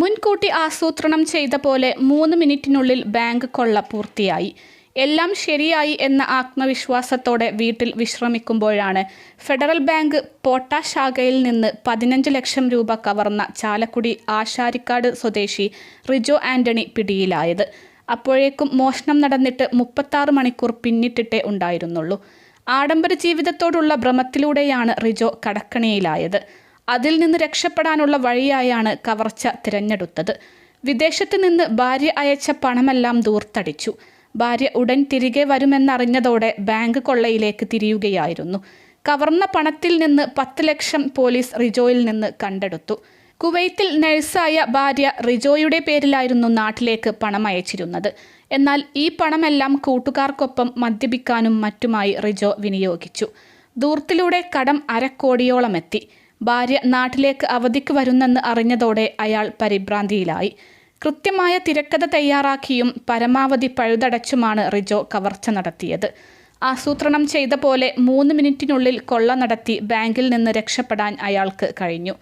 മുൻകൂട്ടി ആസൂത്രണം ചെയ്ത പോലെ മൂന്ന് മിനിറ്റിനുള്ളിൽ ബാങ്ക് കൊള്ള പൂർത്തിയായി. എല്ലാം ശരിയായി എന്ന ആത്മവിശ്വാസത്തോടെ വീട്ടിൽ വിശ്രമിക്കുമ്പോഴാണ് ഫെഡറൽ ബാങ്ക് പോട്ട ശാഖയിൽ നിന്ന് പതിനഞ്ച് ലക്ഷം രൂപ കവർന്ന ചാലക്കുടി ആശാരിക്കാട് സ്വദേശി റിജോ ആന്റണി പിടിയിലായത്. അപ്പോഴേക്കും മോഷണം നടന്നിട്ട് മുപ്പത്താറ് മണിക്കൂർ പിന്നിട്ടിട്ടേ ഉണ്ടായിരുന്നുള്ളൂ. ആഡംബര ജീവിതത്തോടുള്ള ഭ്രമത്തിലൂടെയാണ് റിജോ കടക്കണിയിലായത്. അതിൽ നിന്ന് രക്ഷപ്പെടാനുള്ള വഴിയായാണ് കവർച്ച തിരഞ്ഞെടുത്തത്. വിദേശത്ത് നിന്ന് ഭാര്യ അയച്ച പണമെല്ലാം ദൂർത്തടിച്ചു. ഭാര്യ ഉടൻ തിരികെ വരുമെന്നറിഞ്ഞതോടെ ബാങ്ക് കൊള്ളയിലേക്ക് തിരിയുകയായിരുന്നു. കവർന്ന പണത്തിൽ നിന്ന് പത്ത് ലക്ഷം പോലീസ് റിജോയിൽ നിന്ന് കണ്ടെടുത്തു. കുവൈത്തിൽ നഴ്സായ ഭാര്യ റിജോയുടെ പേരിലായിരുന്നു നാട്ടിലേക്ക് പണം അയച്ചിരുന്നത്. എന്നാൽ ഈ പണമെല്ലാം കൂട്ടുകാർക്കൊപ്പം മദ്യപിക്കാനും മറ്റുമായി റിജോ വിനിയോഗിച്ചു. ദൂർത്തിലൂടെ കടം അരക്കോടിയോളം എത്തി ഭാര്യ നാട്ടിലേക്ക് അവധിക്ക് വരുന്നെന്ന് അറിഞ്ഞതോടെ അയാൾ പരിഭ്രാന്തിയിലായി. കൃത്യമായ തിരക്കഥ തയ്യാറാക്കിയും പരമാവധി പഴുതടച്ചുമാണ് റിജോ കവർച്ച നടത്തിയത്. ആസൂത്രണം ചെയ്ത പോലെ മൂന്ന് മിനിറ്റിനുള്ളിൽ കൊള്ള നടത്തി ബാങ്കിൽ നിന്ന് രക്ഷപ്പെടാൻ അയാൾക്ക് കഴിഞ്ഞു.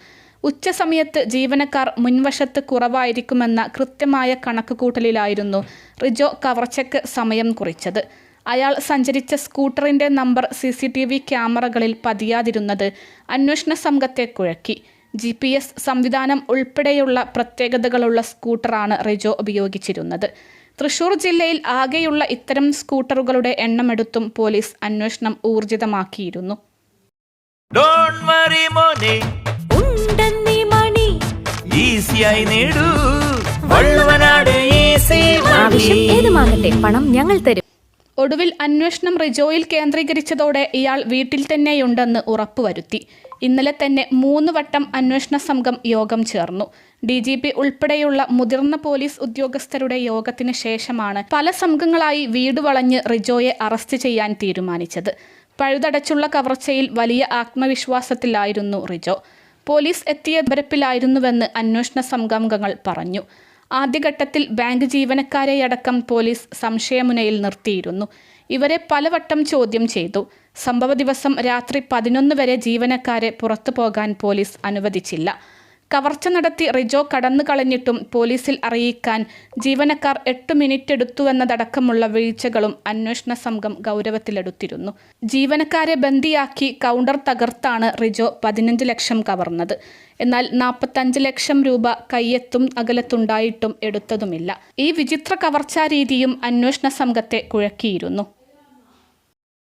ഉച്ചസമയത്ത് ജീവനക്കാർ മുൻവശത്ത് കുറവായിരിക്കുമെന്ന കൃത്യമായ കണക്കുകൂട്ടലിലായിരുന്നു റിജോ കവർച്ചയ്ക്ക് സമയം കുറിച്ചത്. അയാൾ സഞ്ചരിച്ച സ്കൂട്ടറിന്റെ number C C T V ക്യാമറകളിൽ പതിയാതിരുന്നത് അന്വേഷണ സംഘത്തെ കുഴക്കി. ജി പി എസ് സംവിധാനം ഉൾപ്പെടെയുള്ള പ്രത്യേകതകളുള്ള സ്കൂട്ടറാണ് റിജോ ഉപയോഗിച്ചിരുന്നത്. തൃശൂർ ജില്ലയിൽ ആകെയുള്ള ഇത്തരം സ്കൂട്ടറുകളുടെ എണ്ണമെടുത്തും പോലീസ് അന്വേഷണം ഊർജിതമാക്കിയിരുന്നു. ഡോണ്ട് വറി മോനെ. ഉണ്ടെന്നീ മണി. ഈസിയായി നേടൂ. വള്ളുവനാട് ഈസി ആവശ്യം ഏതുമാകട്ടെ പണം ഞങ്ങൾ തരും. ഒടുവിൽ അന്വേഷണം റിജോയിൽ കേന്ദ്രീകരിച്ചതോടെ ഇയാൾ വീട്ടിൽ തന്നെയുണ്ടെന്ന് ഉറപ്പുവരുത്തി. ഇന്നലെ തന്നെ മൂന്ന് വട്ടം അന്വേഷണ സംഘം യോഗം ചേർന്നു. ഡി ജി പി ഉൾപ്പെടെയുള്ള മുതിർന്ന പോലീസ് ഉദ്യോഗസ്ഥരുടെ യോഗത്തിന് ശേഷമാണ് പല സംഘങ്ങളായി വീട് വളഞ്ഞ് റിജോയെ അറസ്റ്റ് ചെയ്യാൻ തീരുമാനിച്ചത്. പഴുതടച്ചുള്ള കവർച്ചയിൽ വലിയ ആത്മവിശ്വാസത്തിലായിരുന്നു റിജോ. പോലീസ് എത്തിയ വരപ്പിലായിരുന്നുവെന്ന് അന്വേഷണ സംഘാംഗങ്ങൾ പറഞ്ഞു. ആദ്യഘട്ടത്തിൽ ബാങ്ക് ജീവനക്കാരെയടക്കം പോലീസ് സംശയമുനയിൽ നിർത്തിയിരുന്നു. ഇവരെ പലവട്ടം ചോദ്യം ചെയ്തു. സംഭവ ദിവസം രാത്രി പതിനൊന്ന് വരെ ജീവനക്കാരെ പുറത്തു പോകാൻ പോലീസ് അനുവദിച്ചില്ല. കവർച്ച നടത്തി റിജോ കടന്നു കളഞ്ഞിട്ടും പോലീസിൽ അറിയിക്കാൻ ജീവനക്കാർ എട്ട് മിനിറ്റ് എടുത്തുവെന്നതടക്കമുള്ള വീഴ്ചകളും അന്വേഷണ സംഘം ഗൗരവത്തിലെടുത്തിരുന്നു. ജീവനക്കാരെ ബന്ദിയാക്കി കൗണ്ടർ തകർത്താണ് റിജോ പതിനഞ്ച് ലക്ഷം കവർന്നത്. എന്നാൽ നാൽപ്പത്തഞ്ച് ലക്ഷം രൂപ കയ്യെത്തും അകലത്തുണ്ടായിട്ടും എടുത്തതുമില്ല. ഈ വിചിത്ര കവർച്ചാ രീതിയും അന്വേഷണ സംഘത്തെ കുഴക്കിയിരുന്നു.